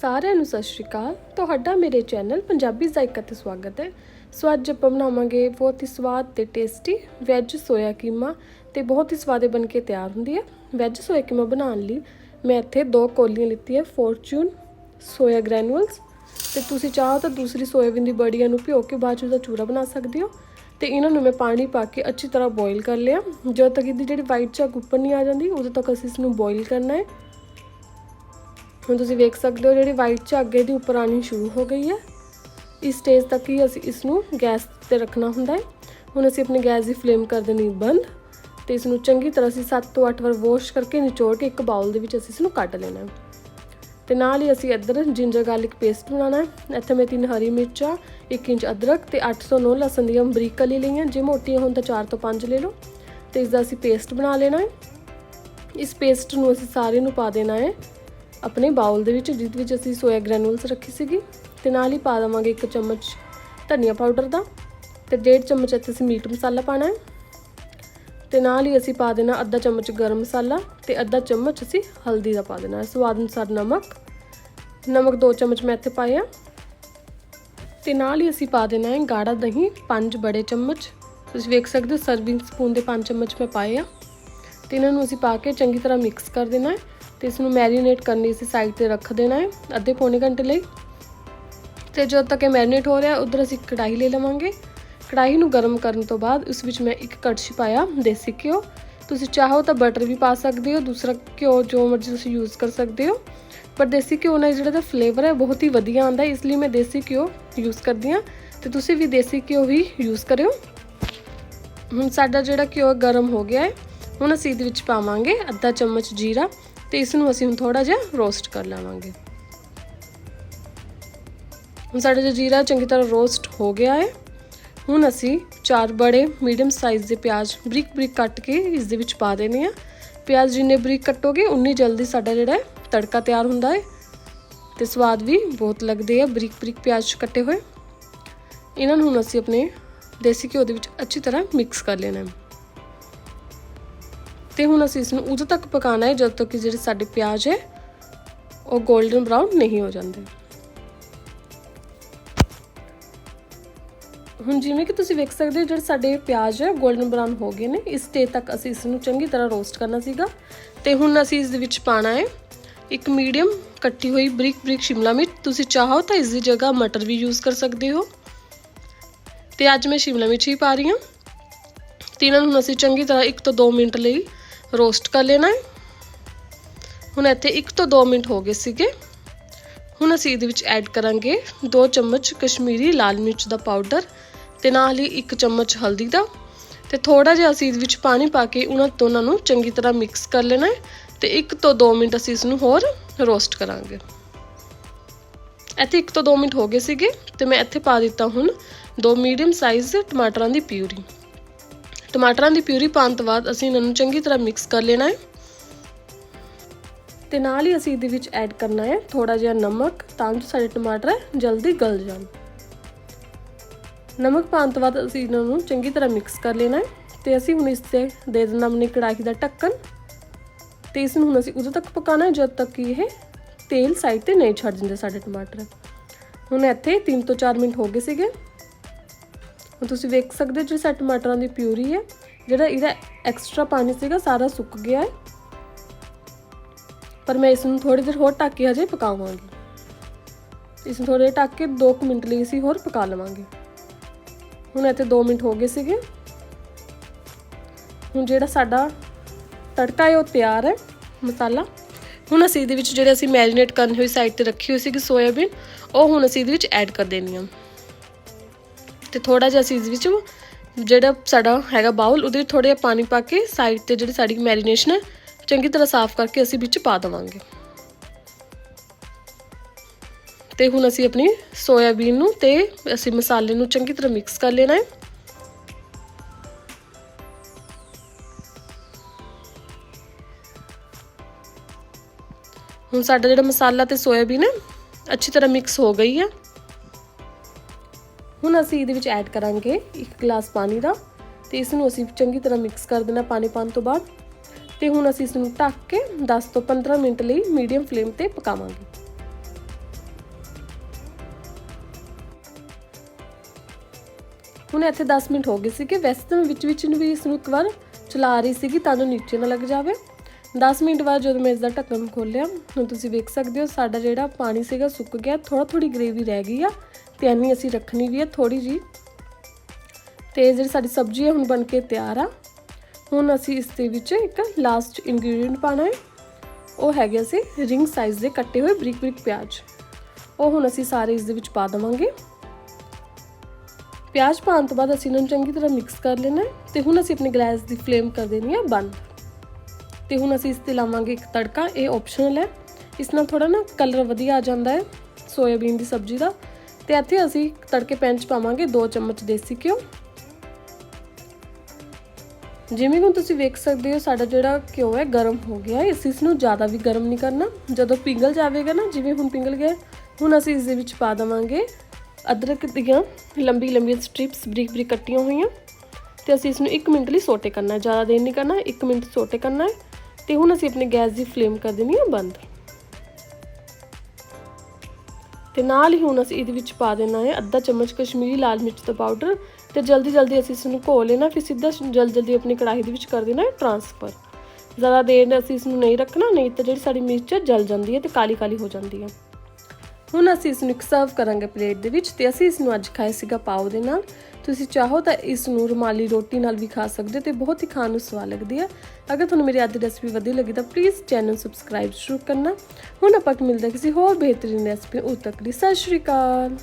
ਸਾਰਿਆਂ ਨੂੰ ਸਤਿ ਸ਼੍ਰੀ ਅਕਾਲ। ਤੁਹਾਡਾ ਮੇਰੇ ਚੈਨਲ ਪੰਜਾਬੀ ਜ਼ਾਇਕਾ ਤੇ ਸਵਾਗਤ ਹੈ। ਸੋ ਅੱਜ ਆਪਾਂ ਬਣਾਵਾਂਗੇ ਬਹੁਤ ਹੀ ਸਵਾਦ ਤੇ ਟੇਸਟੀ ਵੈਜ ਸੋਇਆ ਕੀਮਾ ਤੇ ਬਹੁਤ ਹੀ ਸਵਾਦੇ ਬਣ ਕੇ ਤਿਆਰ ਹੁੰਦੀ ਹੈ। ਵੈਜ ਸੋਇਆ ਕੀਮਾ ਬਣਾਉਣ ਲਈ ਮੈਂ ਇੱਥੇ ਦੋ ਕੋਲੀਆਂ ਲਿੱਤੀਆਂ ਫੋਰਚੂਨ ਸੋਇਆ ਗ੍ਰੈਨੂਅਲਸ ਤੇ ਤੁਸੀਂ ਚਾਹੋ ਤਾਂ ਦੂਸਰੀ ਸੋਇਆਬੀਨ ਦੀ ਬੜੀਆਂ ਨੂੰ ਭਿਓ ਕੇ ਬਾਅਦ 'ਚ ਉਹਦਾ ਚੂਰਾ ਬਣਾ ਸਕਦੇ ਹੋ। ਤੇ ਇਹਨਾਂ ਨੂੰ ਮੈਂ ਪਾਣੀ ਪਾ ਕੇ ਅੱਛੀ ਤਰ੍ਹਾਂ ਬੋਇਲ ਕਰ ਲਿਆ। ਜਦੋਂ ਤੱਕ ਇਹਦੀ ਜਿਹੜੀ ਵਾਈਟ ਝੱਗ ਉੱਪਰ ਨਹੀਂ ਆ ਜਾਂਦੀ, ਉਦੋਂ ਤੱਕ ਅਸੀਂ ਇਸ ਨੂੰ ਬੋਇਲ ਕਰਨਾ ਹੈ। ਹੁਣ ਤੁਸੀਂ ਵੇਖ ਸਕਦੇ ਹੋ ਜਿਹੜੀ ਵਾਈਟ ਝਾਗੇ ਦੀ ਉੱਪਰ ਆਣੀ ਸ਼ੁਰੂ ਹੋ ਗਈ ਹੈ। ਇਸ ਸਟੇਜ ਤੱਕ ਹੀ ਅਸੀਂ ਇਸ ਨੂੰ ਗੈਸ ਤੇ ਰੱਖਣਾ ਹੁੰਦਾ ਹੈ। ਹੁਣ ਅਸੀਂ ਆਪਣੀ ਗੈਸ ਦੀ ਫਲੇਮ ਕਰ ਦੇਣੀ ਬੰਦ ਤੇ ਇਸ ਨੂੰ ਚੰਗੀ ਤਰ੍ਹਾਂ ਅਸੀਂ 7 ਤੋਂ 8 ਵਾਰ ਵਾਸ਼ ਕਰਕੇ ਨਿਚੋੜ ਕੇ ਇੱਕ ਬਾਉਲ ਦੇ ਵਿੱਚ ਅਸੀਂ ਇਸ ਨੂੰ ਕੱਢ ਲੈਣਾ ਹੈ। ਤੇ ਨਾਲ ਹੀ ਅਸੀਂ ਇੱਧਰ ਜਿੰਜਰ ਗਾਰਲਿਕ ਪੇਸਟ ਬਣਾਉਣਾ ਹੈ। ਇੱਥੇ ਮੈਂ ਤਿੰਨ ਹਰੀ ਮਿਰਚਾਂ 1 ਇੰਚ ਅਦਰਕ ਤੇ 809 ਲਸਣ ਦੀਆਂ ਬਰੀਕ ਕਲੀ ਲਈਆਂ। ਜੇ ਮੋਟੀਆਂ ਹੋਣ ਤਾਂ 4 ਤੋਂ 5 ਲੈ ਲਓ ਤੇ ਇਸ ਦਾ ਅਸੀਂ ਪੇਸਟ ਬਣਾ ਲੈਣਾ ਹੈ। ਇਸ ਪੇਸਟ ਨੂੰ ਅਸੀਂ ਸਾਰੇ ਨੂੰ ਪਾ ਦੇਣਾ ਹੈ। ਆਪਣੇ ਬਾਉਲ ਦੇ ਵਿੱਚ, ਜਿਸ ਵਿੱਚ ਅਸੀਂ ਸੋਇਆ ਗ੍ਰੈਨੂਲਸ ਰੱਖੀ ਸੀਗੀ ਤੇ ਨਾਲ ਹੀ ਪਾ ਦੇਵਾਂਗੇ ਇੱਕ ਚਮਚ ਧਨੀਆ ਪਾਊਡਰ ਦਾ ਤੇ ਡੇਢ ਚਮਚ ਇੱਥੇ ਅਸੀਂ ਮੀਟ ਮਸਾਲਾ ਪਾਣਾ ਹੈ। ਤੇ ਨਾਲ ਹੀ ਅਸੀਂ ਪਾ ਦੇਣਾ ਅੱਧਾ ਚਮਚ ਗਰਮ ਮਸਾਲਾ ਤੇ ਅੱਧਾ ਚਮਚ ਅਸੀਂ ਹਲਦੀ ਦਾ ਪਾ ਦੇਣਾ ਹੈ। ਸਵਾਦ ਅਨੁਸਾਰ ਨਮਕ। ਨਮਕ 2 ਚਮਚ ਮੈਂ ਇੱਥੇ ਪਾਇਆ ਤੇ ਨਾਲ ਹੀ ਅਸੀਂ ਪਾ ਦੇਣਾ ਹੈ ਗਾੜਾ ਦਹੀਂ 5 ਬੜੇ ਚਮਚ। ਤੁਸੀਂ ਵੇਖ ਸਕਦੇ ਹੋ ਸਰਵਿੰਗ ਸਪੂਨ ਦੇ 5 ਚਮਚ ਮੈਂ ਪਾਏ ਆ। ਤੇ ਇਹਨਾਂ ਨੂੰ ਅਸੀਂ ਪਾ ਕੇ ਚੰਗੀ ਤਰ੍ਹਾਂ ਮਿਕਸ ਕਰ ਦੇਣਾ ਹੈ। ਤੇ ਇਸ ਨੂੰ ਮੈਰੀਨੇਟ ਕਰਨੀ ਲਈ ਅਸੀਂ ਸਾਈਡ ਤੇ ਰੱਖ ਦੇਣਾ ਹੈ, ਅੱਧੇ ਪੌਣੇ ਘੰਟੇ ਲਈ। ਤੇ ਜਦੋਂ ਤੱਕ ਇਹ ਮੈਰੀਨੇਟ ਹੋ ਰਿਹਾ, ਉਧਰ ਅਸੀਂ ਕੜਾਹੀ ਲੈ ਲਵਾਂਗੇ। ਕੜਾਹੀ ਨੂੰ ਗਰਮ ਕਰਨ ਤੋਂ ਬਾਅਦ ਉਸ ਵਿੱਚ ਮੈਂ ਇੱਕ ਕੜਛੀ ਪਾਇਆ, ਦੇਸੀ ਘਿਓ। ਤੁਸੀਂ ਚਾਹੋ ਤਾਂ ਬਟਰ ਵੀ ਪਾ ਸਕਦੇ ਹੋ, ਦੂਸਰਾ ਘਿਓ ਜੋ ਮਰਜ਼ੀ ਤੁਸੀਂ ਯੂਜ਼ ਕਰ ਸਕਦੇ ਹੋ। ਪਰ ਦੇਸੀ ਘਿਓ ਨਾਲ ਜਿਹੜਾ ਦਾ ਫਲੇਵਰ ਹੈ, ਬਹੁਤ ਹੀ ਵਧੀਆ ਆਉਂਦਾ ਇਸ ਲਈ ਮੈਂ ਦੇਸੀ ਘਿਓ ਯੂਜ਼ ਕਰਦੀ ਹਾਂ। ਤੇ ਤੁਸੀਂ ਵੀ ਦੇਸੀ ਘਿਓ ਹੀ ਯੂਜ਼ ਕਰਿਓ। ਹੁਣ ਸਾਡਾ ਜਿਹੜਾ ਘਿਓ ਗਰਮ ਹੋ ਗਿਆ ਹੈ, ਹੁਣ ਅਸੀਂ ਇਹਦੇ ਵਿੱਚ ਪਾਵਾਂਗੇ ਅੱਧਾ ਚਮਚ ਜੀਰਾ। ਤੇ ਇਸ ਨੂੰ ਅਸੀਂ ਹੁਣ ਥੋੜਾ ਜਿਹਾ ਰੋਸਟ ਕਰ ਲਵਾਂਗੇ। ਹੁਣ ਸਾਡਾ ਜੋ ਜੀਰਾ ਚੰਗੀ ਤਰ੍ਹਾਂ ਰੋਸਟ ਹੋ ਗਿਆ ਹੈ। ਹੁਣ ਅਸੀਂ ਚਾਰ ਬੜੇ ਮੀਡੀਅਮ ਸਾਈਜ਼ ਦੇ ਪਿਆਜ਼ ਬਰੀਕ ਬਰੀਕ ਕੱਟ ਕੇ ਇਸ ਦੇ ਵਿੱਚ ਪਾ ਦੇਣੇ ਆ। ਪਿਆਜ਼ ਜਿੰਨੇ ਬਰੀਕ ਕੱਟੋਗੇ, ਉਨੀ ਜਲਦੀ ਸਾਡਾ ਜਿਹੜਾ ਤੜਕਾ ਤਿਆਰ ਹੁੰਦਾ ਹੈ। ਤੇ ਸਵਾਦ ਵੀ ਬਹੁਤ ਲੱਗਦੇ ਆ ਬਰੀਕ ਬਰੀਕ ਪਿਆਜ਼ ਕੱਟੇ ਹੋਏ। ਇਹਨਾਂ ਨੂੰ ਹੁਣ ਅਸੀਂ ਆਪਣੇ ਦੇਸੀ ਘਿਓ ਦੇ ਵਿੱਚ ਅੱਛੀ ਤਰ੍ਹਾਂ ਮਿਕਸ ਕਰ ਲੈਣਾ ਹੈ। ਤੇ ਹੁਣ ਅਸੀਂ ਇਸ ਨੂੰ ਉਦੋਂ ਤੱਕ ਪਕਾਉਣਾ ਹੈ ਜਦ ਤੱਕ ਕਿ ਜਿਹੜੇ ਸਾਡੇ ਪਿਆਜ਼ ਹੈ, ਉਹ 골ਡਨ ਬ੍ਰਾਊਨ ਨਹੀਂ ਹੋ ਜਾਂਦੇ। ਹੁਣ ਜਿਵੇਂ ਕਿ ਤੁਸੀਂ ਵੇਖ ਸਕਦੇ ਹੋ, ਜਿਹੜੇ ਸਾਡੇ ਪਿਆਜ਼ ਹੈ 골ਡਨ ਬ੍ਰਾਊਨ ਹੋ ਗਏ ਨੇ। ਇਸ ਸਟੇਜ ਤੱਕ ਅਸੀਂ ਇਸ ਨੂੰ ਚੰਗੀ ਤਰ੍ਹਾਂ ਰੋਸਟ ਕਰਨਾ ਸੀਗਾ। ਤੇ ਹੁਣ ਅਸੀਂ ਇਸ ਦੇ ਵਿੱਚ ਪਾਣਾ ਹੈ ਇੱਕ ਮੀਡੀਅਮ ਕੱਟੀ ਹੋਈ ਬਰੀਕ ਬਰੀਕ ਸ਼ਿਮਲਾ ਮਿਰਚ। ਤੁਸੀਂ ਚਾਹੋ ਤਾਂ ਇਸ ਦੀ ਜਗ੍ਹਾ ਮਟਰ ਵੀ ਯੂਜ਼ ਕਰ ਸਕਦੇ ਹੋ। ਤੇ ਅੱਜ ਮੈਂ ਸ਼ਿਮਲਾ ਮਿਰਚ ਹੀ ਪਾ ਰਹੀ ਹਾਂ। ਤੇ ਇਹਨਾਂ ਨੂੰ ਅਸੀਂ ਚੰਗੀ ਤਰ੍ਹਾਂ 1 ਤੋਂ 2 ਮਿੰਟ ਲਈ ਰੋਸਟ ਕਰ ਲੈਣਾ ਹੈ। ਹੁਣ ਇੱਥੇ 1 ਤੋਂ 2 ਮਿੰਟ ਹੋ ਗਏ ਸੀਗੇ। ਹੁਣ ਅਸੀਂ ਇਹਦੇ ਵਿੱਚ ਐਡ ਕਰਾਂਗੇ 2 ਚਮਚ ਕਸ਼ਮੀਰੀ ਲਾਲ ਮਿਰਚ ਦਾ ਪਾਊਡਰ ਤੇ ਨਾਲ ਹੀ 1 ਚਮਚ ਹਲਦੀ ਦਾ। ਤੇ ਥੋੜਾ ਜਿਹਾ ਅਸੀਂ ਇਹਦੇ ਵਿੱਚ ਪਾਣੀ ਪਾ ਕੇ ਉਹਨਾਂ ਦੋਨਾਂ ਨੂੰ ਚੰਗੀ ਤਰ੍ਹਾਂ ਮਿਕਸ ਕਰ ਲੈਣਾ ਹੈ ਤੇ 1 ਤੋਂ 2 ਮਿੰਟ ਅਸੀਂ ਇਸ ਨੂੰ ਹੋਰ ਰੋਸਟ ਕਰਾਂਗੇ। ਇੱਥੇ 1 ਤੋਂ 2 ਮਿੰਟ ਹੋ ਗਏ ਸੀਗੇ ਤੇ ਮੈਂ ਇੱਥੇ ਪਾ ਦਿੱਤਾ ਹੁਣ ਦੋ ਮੀਡੀਅਮ ਸਾਈਜ਼ ਟਮਾਟਰਾਂ ਦੀ ਪਿਊਰੀ। ਟਮਾਟਰਾਂ ਦੀ ਪਿਊਰੀ ਪਾਉਣ ਤੋਂ ਬਾਅਦ ਅਸੀਂ ਇਹਨਾਂ ਨੂੰ ਚੰਗੀ ਤਰ੍ਹਾਂ ਮਿਕਸ ਕਰ ਲੈਣਾ ਹੈ। ਤੇ ਨਾਲ ਹੀ ਅਸੀਂ ਇਹਦੇ ਵਿੱਚ ਐਡ ਕਰਨਾ ਹੈ ਥੋੜਾ ਜਿਹਾ ਨਮਕ ਤਾਂ ਜੋ ਸਾਡੇ ਟਮਾਟਰ ਜਲਦੀ ਗਲ ਜਾਣ। ਨਮਕ ਪਾਉਣ ਤੋਂ ਬਾਅਦ ਅਸੀਂ ਇਹਨਾਂ ਨੂੰ ਚੰਗੀ ਤਰ੍ਹਾਂ ਮਿਕਸ ਕਰ ਲੈਣਾ ਹੈ। ਤੇ ਅਸੀਂ ਹੁਣ ਇਸ ਤੇ ਦੇ ਦੇਣਾ ਆਪਣੀ ਕੜਾਹੀ ਦਾ ਢੱਕਣ। ਤੇ ਇਸ ਨੂੰ ਹੁਣ ਅਸੀਂ ਉਦੋਂ ਤੱਕ ਪਕਾਉਣਾ ਹੈ ਜਦ ਤੱਕ ਕਿ ਇਹ ਤੇਲ ਸਾਈਡ ਤੇ ਨਹੀਂ ਛੱਡ ਦਿੰਦੇ ਸਾਡੇ ਟਮਾਟਰ। ਹੁਣ ਇੱਥੇ 3 ਤੋਂ 4 ਮਿੰਟ ਹੋ ਗਏ ਸੀਗੇ। ਹੁਣ ਤੁਸੀਂ ਵੇਖ ਸਕਦੇ ਹੋ ਜਿਹੜੇ ਸਾਡੇ ਟਮਾਟਰਾਂ ਦੀ ਪਿਊਰੀ ਹੈ, ਜਿਹੜਾ ਇਹਦਾ ਐਕਸਟਰਾ ਪਾਣੀ ਸੀਗਾ, ਸਾਰਾ ਸੁੱਕ ਗਿਆ ਹੈ। ਪਰ ਮੈਂ ਇਸ ਨੂੰ ਥੋੜੀ ਦੇਰ ਹੋਰ ਢੱਕ ਕੇ ਹਜੇ ਪਕਾਵਾਂਗੀ। ਇਸ ਨੂੰ ਥੋੜੇ ਢੱਕ ਕੇ 2 ਮਿੰਟ ਲਈ ਅਸੀਂ ਹੋਰ ਪਕਾ ਲਵਾਂਗੇ। ਹੁਣ ਇੱਥੇ 2 ਮਿੰਟ ਹੋ ਗਏ ਸੀਗੇ। ਹੁਣ ਜਿਹੜਾ ਸਾਡਾ ਤੜਕਾ ਹੈ, ਉਹ ਤਿਆਰ ਹੈ, ਮਸਾਲਾ। ਹੁਣ ਅਸੀਂ ਇਹਦੇ ਵਿੱਚ ਜਿਹੜੇ ਅਸੀਂ ਮੈਰੀਨੇਟ ਕਰਨੀ ਹੋਈ ਸਾਈਡ ਤੇ ਰੱਖੀ ਹੋਈ ਸੀਗੀ ਸੋਇਆਬੀਨ ਉਹ ਹੁਣ ਅਸੀਂ ਇਹਦੇ ਵਿੱਚ ਐਡ ਕਰ ਦੇਣੀ ਆ। ਤੇ ਥੋੜਾ ਜਿਹਾ ਅਸੀਂ ਇਸ ਵਿੱਚ ਜਿਹੜਾ ਸਾਡਾ ਹੈਗਾ ਬਾਉਲ ਉਹਦੇ ਵਿੱਚ ਥੋੜਾ ਜਿਹਾ ਪਾਣੀ ਪਾ ਕੇ ਸਾਈਡ ਤੇ ਜਿਹੜੀ ਸਾਡੀ ਮੈਰੀਨੇਸ਼ਨ ਹੈ, ਚੰਗੀ ਤਰ੍ਹਾਂ ਸਾਫ਼ ਕਰਕੇ ਅਸੀਂ ਵਿੱਚ ਪਾ ਦਵਾਂਗੇ। ਤੇ ਹੁਣ ਅਸੀਂ ਆਪਣੀ ਸੋਇਆਬੀਨ ਨੂੰ ਤੇ ਅਸੀਂ ਮਸਾਲੇ ਨੂੰ ਚੰਗੀ ਤਰ੍ਹਾਂ ਮਿਕਸ ਕਰ ਲੈਣਾ ਹੈ। ਹੁਣ ਸਾਡਾ ਜਿਹੜਾ ਮਸਾਲਾ ਤੇ ਸੋਇਆਬੀਨ ਹੈ, ਅੱਛੀ ਤਰ੍ਹਾਂ ਮਿਕਸ ਹੋ ਗਈ ਹੈ। ਹੁਣ ਅਸੀਂ ਇਹਦੇ ਵਿੱਚ ਐਡ ਕਰਾਂਗੇ ਇੱਕ ਗਲਾਸ ਪਾਣੀ ਦਾ ਤੇ ਇਸ ਨੂੰ ਅਸੀਂ ਚੰਗੀ ਤਰ੍ਹਾਂ ਮਿਕਸ ਕਰ ਦੇਣਾ ਪਾਣੀ ਪਾਣ ਤੋਂ ਬਾਅਦ। ਤੇ ਹੁਣ ਅਸੀਂ ਇਸ ਨੂੰ ਢੱਕ ਕੇ 10 ਤੋਂ 15 ਮਿੰਟ ਲਈ ਮੀਡੀਅਮ ਫਲੇਮ ਤੇ ਪਕਾਵਾਂਗੇ। ਹੁਣ ਇੱਥੇ 10 ਮਿੰਟ ਹੋ ਗਏ ਸੀਗੇ। ਵੈਸੇ ਤਾਂ ਵਿੱਚ ਵਿੱਚ ਨੂੰ ਵੀ ਇਸ ਨੂੰ ਇੱਕ ਵਾਰ ਚਲਾ ਰਹੀ ਸੀਗੀ ਤਾਂ ਜੋ ਨੀਚੇ ਨਾ ਲੱਗ ਜਾਵੇ। 10 ਮਿੰਟ ਬਾਅਦ ਜਦੋਂ ਮੈਂ ਇਸ ਦਾ ਢੱਕਣ ਖੋਲਿਆ ਹੁਣ ਤੁਸੀਂ ਵੇਖ ਸਕਦੇ ਹੋ ਸਾਡਾ ਜਿਹੜਾ ਪਾਣੀ ਸੀਗਾ ਸੁੱਕ ਗਿਆ ਥੋੜਾ ਥੋੜੀ ਗ੍ਰੇਵੀ ਰਹਿ ਗਈ ਆ। ਤੇ ਐਨੀ ਅਸੀਂ ਰੱਖਣੀ ਵੀ ਹੈ ਥੋੜੀ ਜੀ ਤੇ ਜਿਹੜੀ ਸਾਡੀ ਸਬਜ਼ੀ ਹੈ, ਹੁਣ ਬਣ ਕੇ ਤਿਆਰ ਆ। ਹੁਣ ਅਸੀਂ ਇਸ ਦੇ ਵਿੱਚ ਇੱਕ ਲਾਸਟ ਇਨਗਰੀਡੀਅੰਟ ਪਾਣਾ ਹੈ। ਉਹ ਹੈਗੇ ਅਸੀਂ ਰਿੰਗ ਸਾਈਜ਼ ਦੇ ਕੱਟੇ ਹੋਏ ਬਰੀਕ ਬਰੀਕ ਪਿਆਜ਼। ਉਹ ਹੁਣ ਅਸੀਂ ਸਾਰੇ ਇਸ ਦੇ ਵਿੱਚ ਪਾ ਦੇਵਾਂਗੇ। ਪਿਆਜ਼ ਪਾਉਣ ਤੋਂ ਬਾਅਦ ਅਸੀਂ ਇਹਨਾਂ ਨੂੰ ਚੰਗੀ ਤਰ੍ਹਾਂ ਮਿਕਸ ਕਰ ਲੈਣਾ ਹੈ ਤੇ ਹੁਣ ਅਸੀਂ ਆਪਣੇ ਗੈਸ ਦੀ ਫਲੇਮ ਕਰ ਦੇਣੀ ਹੈ ਬੰਦ। ਤੇ ਹੁਣ ਅਸੀਂ ਇਸ ਤੇ ਲਾਵਾਂਗੇ ਇੱਕ ਤੜਕਾ, ਇਹ ਆਪਸ਼ਨਲ ਹੈ। ਇਸ ਨਾਲ ਥੋੜਾ ਨਾ ਕਲਰ ਵਧੀਆ ਆ ਜਾਂਦਾ ਹੈ ਸੋਇਆਬੀਨ ਦੀ ਸਬਜ਼ੀ ਦਾ। ਤੇ ਇੱਥੇ ਅਸੀਂ ਤੜਕੇ ਪੈਨ 'ਚ ਪਾਵਾਂਗੇ 2 ਚਮਚ ਦੇਸੀ ਘਿਓ। ਜਿਵੇਂ ਕਿ ਤੁਸੀਂ ਵੇਖ ਸਕਦੇ ਹੋ, ਸਾਡਾ ਜਿਹੜਾ ਘਿਓ ਹੈ ਗਰਮ ਹੋ ਗਿਆ ਹੈ। ਇਸ ਇਸ ਨੂੰ ਜ਼ਿਆਦਾ ਵੀ ਗਰਮ ਨਹੀਂ ਕਰਨਾ। ਜਦੋਂ ਪਿੰਗਲ ਜਾਵੇਗਾ ਨਾ, ਜਿਵੇਂ ਹੁਣ ਪਿੰਗਲ ਗਿਆ, ਹੁਣ ਅਸੀਂ ਇਸ ਦੇ ਵਿੱਚ ਪਾ ਦੇਵਾਂਗੇ ਅਦਰਕ ਦੀਆਂ ਲੰਬੀ ਲੰਬੀਆਂ ਸਟ੍ਰਿਪਸ, ਬਰੀਕ ਬਰੀਕ ਕੱਟੀਆਂ ਹੋਈਆਂ। ਤੇ ਅਸੀਂ ਇਸ ਨੂੰ 1 ਮਿੰਟ ਲਈ ਸੋਟੇ ਕਰਨਾ ਹੈ। ਜ਼ਿਆਦਾ ਦੇਰ ਨਹੀਂ ਕਰਨਾ 1 ਮਿੰਟ ਸੋਟੇ ਕਰਨਾ ਹੈ। ਤੇ ਹੁਣ ਅਸੀਂ ਆਪਣੇ ਗੈਸ ਦੀ ਫਲੇਮ ਕਰ ਦੇਣੀ ਹੈ ਬੰਦ। ਤੇ ਨਾਲ ਹੀ ਹੁਣ ਅਸੀਂ ਇਹਦੇ ਵਿੱਚ ਪਾ ਦੇਣਾ ਹੈ ਅੱਧਾ ਚਮਚ ਕਸ਼ਮੀਰੀ ਲਾਲ ਮਿਰਚ ਦਾ ਪਾਊਡਰ ਤੇ ਜਲਦੀ ਜਲਦੀ ਅਸੀਂ ਇਸ ਨੂੰ ਘੋਲ ਲੈਣਾ ਫਿਰ ਸਿੱਧਾ ਜਲਦੀ ਜਲਦੀ ਆਪਣੀ ਕੜਾਹੀ ਦੇ ਵਿੱਚ ਕਰ ਦੇਣਾ ਹੈ ਟਰਾਂਸਫਰ ਜ਼ਿਆਦਾ ਦੇਰ ਅਸੀਂ ਇਸ ਨੂੰ ਨਹੀਂ ਰੱਖਣਾ, ਨਹੀਂ ਤਾਂ ਜਿਹੜੀ ਸਾਡੀ ਮਿਰਚ ਹੈ ਜਲ ਜਾਂਦੀ ਹੈ ਤੇ ਕਾਲੀ ਕਾਲੀ ਹੋ ਜਾਂਦੀ ਹੈ। ਹੁਣ ਅਸੀਂ ਇਸ ਨੂੰ ਇੱਕ ਸਰਵ ਕਰਾਂਗੇ ਪਲੇਟ ਦੇ ਵਿੱਚ ਤੇ ਅਸੀਂ ਇਸ ਨੂੰ ਅੱਜ ਖਾਇਆ ਸੀਗਾ ਪਾਓ ਦੇ ਨਾਲ। ਤੁਸੀਂ ਚਾਹੋ ਤਾਂ ਇਸ ਨੂੰ ਰੁਮਾਲੀ ਰੋਟੀ ਨਾਲ ਵੀ ਖਾ ਸਕਦੇ ਹੋ ਤੇ ਬਹੁਤ ਹੀ ਖਾਣ ਨੂੰ ਸਵਾਦ ਲੱਗਦੀ ਹੈ। ਅਗਰ ਤੁਹਾਨੂੰ ਮੇਰੀ ਅੱਜ ਦੀ ਰੈਸਪੀ ਵਧੀਆ ਲੱਗੀ ਤਾਂ ਪਲੀਜ਼ ਚੈਨਲ ਸਬਸਕ੍ਰਾਈਬ ਜ਼ਰੂਰ ਕਰਨਾ। ਹੁਣ ਆਪਾਂ ਮਿਲਦੇ ਹਾਂ ਕਿਸੇ ਹੋਰ ਬਿਹਤਰੀਨ ਰੈਸਪੀ ਉਦ ਤੱਕ ਦੀ ਸਤਿ ਸ਼੍ਰੀ ਅਕਾਲ।